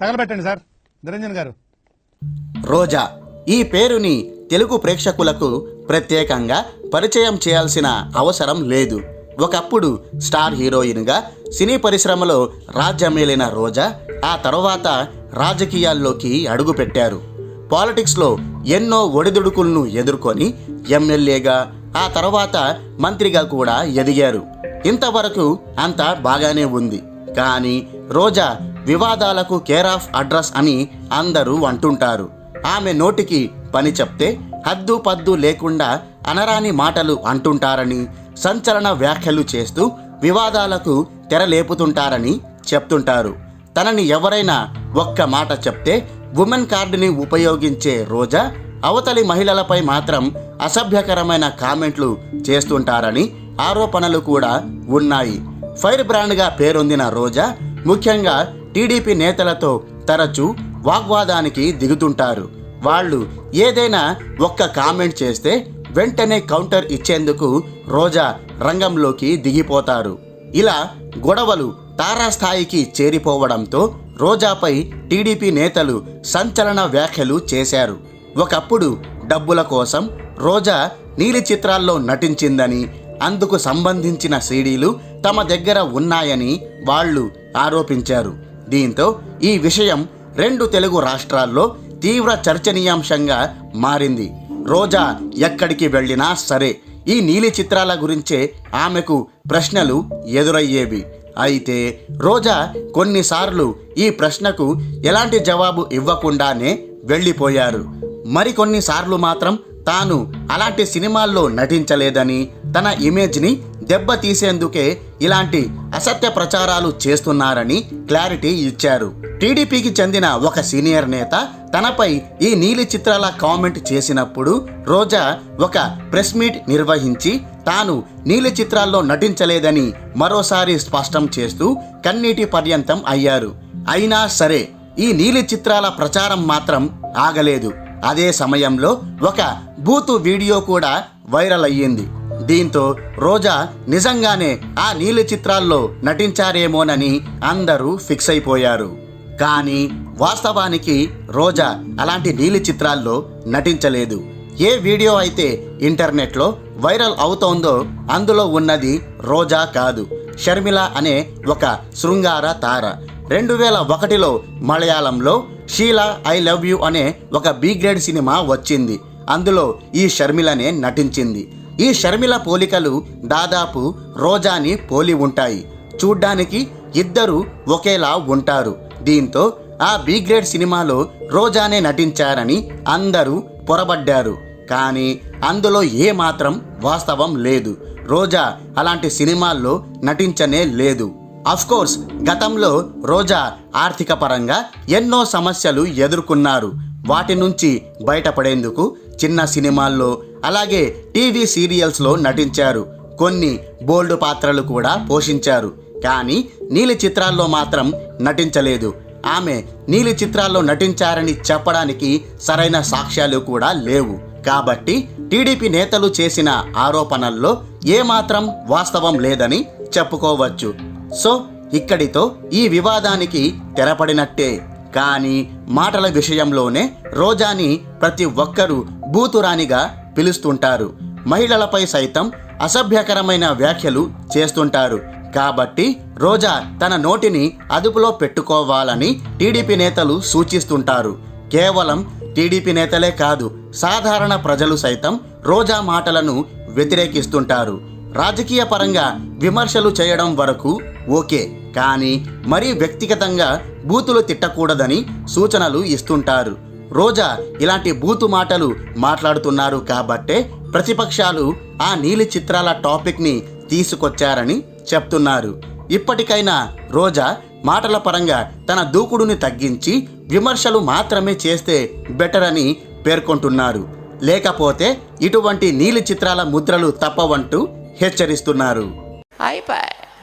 తగలబెట్టండి sir. Niranjan గారు. రోజా ఈ పేరుని తెలుగు ప్రేక్షకులకు ప్రత్యేకంగా పరిచయం చేయాల్సిన అవసరం లేదు. ఒకప్పుడు స్టార్ హీరోయిన్గా సినీ పరిశ్రమలో రాజ్యమేలిన రోజా ఆ తర్వాత రాజకీయాల్లోకి అడుగుపెట్టారు. పాలిటిక్స్లో ఎన్నో ఒడిదుడుకులను ఎదుర్కొని ఎమ్మెల్యేగా ఆ తర్వాత మంత్రిగా కూడా ఎదిగారు. ఇంతవరకు అంతా బాగానే ఉంది. కానీ రోజా వివాదాలకు కేర్ ఆఫ్ అడ్రస్ అని అందరూ అంటుంటారు. ఆమె నోటికి పని చెప్తే హద్దు పద్దు లేకుండా అనరాని మాటలు అంటుంటారని సంచలన వ్యాఖ్యలు చేస్తూ వివాదాలకు తెరలేపుతుంటారని చెప్తుంటారు. తనని ఎవరైనా ఒక్క మాట చెప్తే ఉమెన్ కార్డుని ఉపయోగించే రోజా అవతలి మహిళలపై మాత్రం అసభ్యకరమైన కామెంట్లు చేస్తుంటారని ఆరోపణలు కూడా ఉన్నాయి. ఫైర్ బ్రాండ్గా పేరొందిన రోజా ముఖ్యంగా టీడీపీ నేతలతో తరచూ వాగ్వాదానికి దిగుతుంటారు. వాళ్ళు ఏదైనా ఒక్క కామెంట్ చేస్తే వెంటనే కౌంటర్ ఇచ్చేందుకు రోజా రంగంలోకి దిగిపోతారు. ఇలా గొడవలు తారాస్థాయికి చేరిపోవడంతో రోజాపై టీడీపీ నేతలు సంచలన వ్యాఖ్యలు చేశారు. ఒకప్పుడు డబ్బుల కోసం రోజా నీలి చిత్రాల్లో నటించిందని అందుకు సంబంధించిన సీడీలు తమ దగ్గర ఉన్నాయని వాళ్ళు ఆరోపించారు. దీంతో ఈ విషయం రెండు తెలుగు రాష్ట్రాల్లో తీవ్ర చర్చనీయాంశంగా మారింది. రోజా ఎక్కడికి వెళ్ళినా సరే ఈ నీలి చిత్రాల గురించే ఆమెకు ప్రశ్నలు ఎదురయ్యేవి. అయితే రోజా కొన్నిసార్లు ఈ ప్రశ్నకు ఎలాంటి జవాబు ఇవ్వకుండానే వెళ్ళిపోయారు. మరికొన్నిసార్లు మాత్రం తాను అలాంటి సినిమాల్లో నటించలేదని తన ఇమేజ్ని దెబ్బతీసేందుకే ఇలాంటి అసత్య ప్రచారాలు చేస్తున్నారని క్లారిటీ ఇచ్చారు. టీడీపీకి చెందిన ఒక సీనియర్ నేత తనపై ఈ నీలి చిత్రాల కామెంట్ చేసినప్పుడు రోజా ఒక ప్రెస్ మీట్ నిర్వహించి తాను నీలి చిత్రాల్లో నటించలేదని మరోసారి స్పష్టం చేస్తూ కన్నీటి పర్యంతం అయ్యారు. అయినా సరే ఈ నీలి చిత్రాల ప్రచారం మాత్రం ఆగలేదు. అదే సమయంలో ఒక బూతు వీడియో కూడా వైరల్ అయ్యింది. దీంతో రోజా నిజంగానే ఆ నీలి చిత్రాల్లో నటించారేమోనని అందరూ ఫిక్స్ అయిపోయారు. కానీ వాస్తవానికి రోజా అలాంటి నీలి చిత్రాల్లో నటించలేదు. ఏ వీడియో అయితే ఇంటర్నెట్లో వైరల్ అవుతోందో అందులో ఉన్నది రోజా కాదు. షర్మిల అనే ఒక శృంగార తార. రెండు వేల ఒకటిలో మలయాళంలో షీలా ఐ లవ్ యూ అనే ఒక బి గ్రేడ్ సినిమా వచ్చింది. అందులో ఈ షర్మిలనే నటించింది. ఈ షర్మిల పోలికలు దాదాపు రోజాని పోలి ఉంటాయి. చూడ్డానికి ఇద్దరు ఒకేలా ఉంటారు. దీంతో ఆ బి గ్రేడ్ సినిమాలో రోజానే నటించారని అందరూ పొరబడ్డారు. కానీ అందులో ఏమాత్రం వాస్తవం లేదు. రోజా అలాంటి సినిమాల్లో నటించనే లేదు. కోర్స్ గతంలో రోజా ఆర్థిక పరంగా ఎన్నో సమస్యలు ఎదుర్కొన్నారు. వాటి నుంచి బయటపడేందుకు చిన్న సినిమాల్లో అలాగే టీవీ సీరియల్స్లో నటించారు. కొన్ని బోల్డ్ పాత్రలు కూడా పోషించారు. కానీ నీలి చిత్రాల్లో మాత్రం నటించలేదు. ఆమె నీలి చిత్రాల్లో నటించారని చెప్పడానికి సరైన సాక్ష్యాలు కూడా లేవు. కాబట్టి టీడీపీ నేతలు చేసిన ఆరోపణల్లో ఏమాత్రం వాస్తవం లేదని చెప్పుకోవచ్చు. సో ఇక్కడితో ఈ వివాదానికి తెరపడినట్టే. కానీ మాటల విషయంలోనే రోజాని ప్రతి ఒక్కరూ బూతురానిగా పిలుస్తుంటారు. మహిళలపై సైతం అసభ్యకరమైన వ్యాఖ్యలు చేస్తుంటారు. కాబట్టి రోజా తన నోటిని అదుపులో పెట్టుకోవాలని టీడీపీ నేతలు సూచిస్తుంటారు. కేవలం టీడీపీ నేతలే కాదు సాధారణ ప్రజలు సైతం రోజా మాటలను వ్యతిరేకిస్తుంటారు. రాజకీయ పరంగా విమర్శలు చేయడం వరకు ఓకే కానీ మరీ వ్యక్తిగతంగా బూతులు తిట్టకూడదని సూచనలు ఇస్తుంటారు. రోజా ఇలాంటి బూతు మాటలు మాట్లాడుతున్నారు కాబట్టే ప్రతిపక్షాలు ఆ నీలి చిత్రాల టాపిక్ని తీసుకొచ్చారని చెప్తున్నారు. ఇప్పటికైనా రోజా మాటల పరంగా తన దూకుడుని తగ్గించి విమర్శలు మాత్రమే చేస్తే బెటర్ అని పేర్కొంటున్నారు. లేకపోతే ఇటువంటి నీలి చిత్రాల ముద్రలు తప్పవంటూ హెచ్చరిస్తున్నారు. అయిపోయి